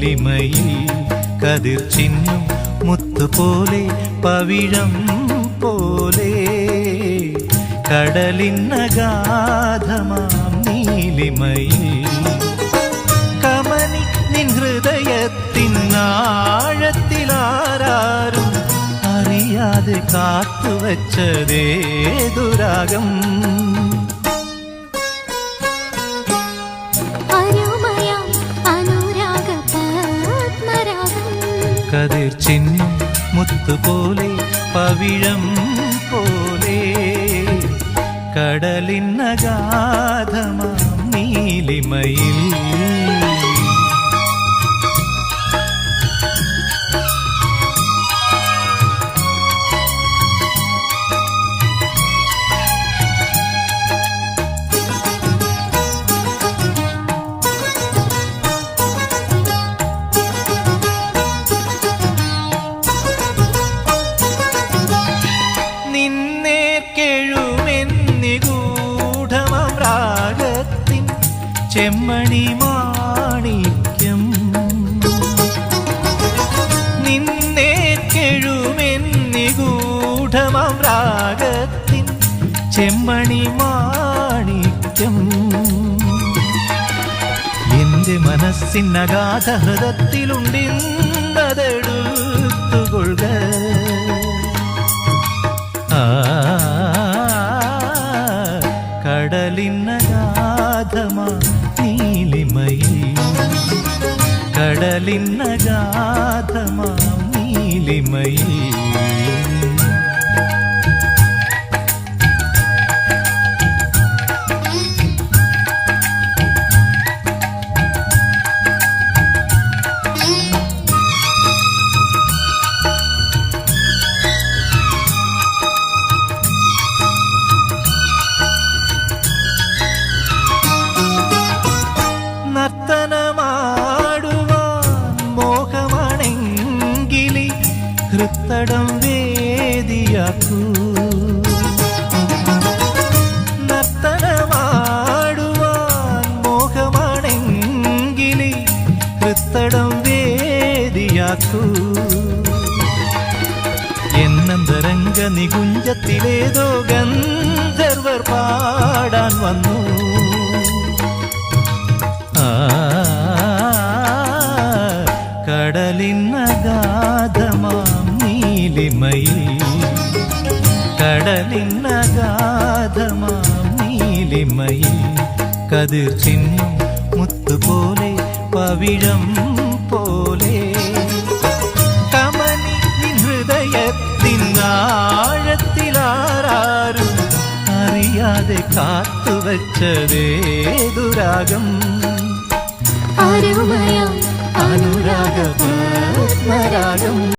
നീലിമയിൽ കതിർ ചിന്നും മുത്തുപോലെ പവിഴം പോലെ. കടലിന്നഗാധമാം നീലിമയിൽ കമനി നിൻ ഹൃദയത്തിൻ ആഴത്തിലാരും അറിയാതെ കാത്തുവച്ചതേതുരാഗം. അരുമയാം കതിർ ചിന്നും മുത്തുപോലെ പവിഴം പോലെ. കടലിന്നഗാധമാം നീലിമയിൽ നിന്നേർക്കെഴുമെന്നിഗൂഢമം രാഗത്തിൻ ചെമ്മണി മാണിക്യം നിന്നേർക്കെഴുമെന്നിഗൂഢമം രാഗത്തിൻ ചെമ്മണി മാണിക്യം എന്റെ മനസ്സിനഗാധ കടലിന്നഗാധമാ നീലിമയിൽ. കടലിന്നഗാധമാ നീലിമയിൽ. ഹൃത്തടം വേദിയാക്കൂ. നർത്തനമാടുവാൻ വേദിയാക്കൂ. എന്നന്തരംഗ നികുഞ്ചത്തിലേതോ ഗന്ധർവർ പാടാൻ വന്നു. നീലിമയിൽ കതിർ ചിഹ്നം മുത്തുപോലെ പവിഴം പോലെ. കമനി നിൻ ഹൃദയത്തിൻ ആഴത്തിലാരും അറിയാതെ കാത്തുവച്ചതേ ദുരാഗം. അനുരാഗ പത്മരാഗം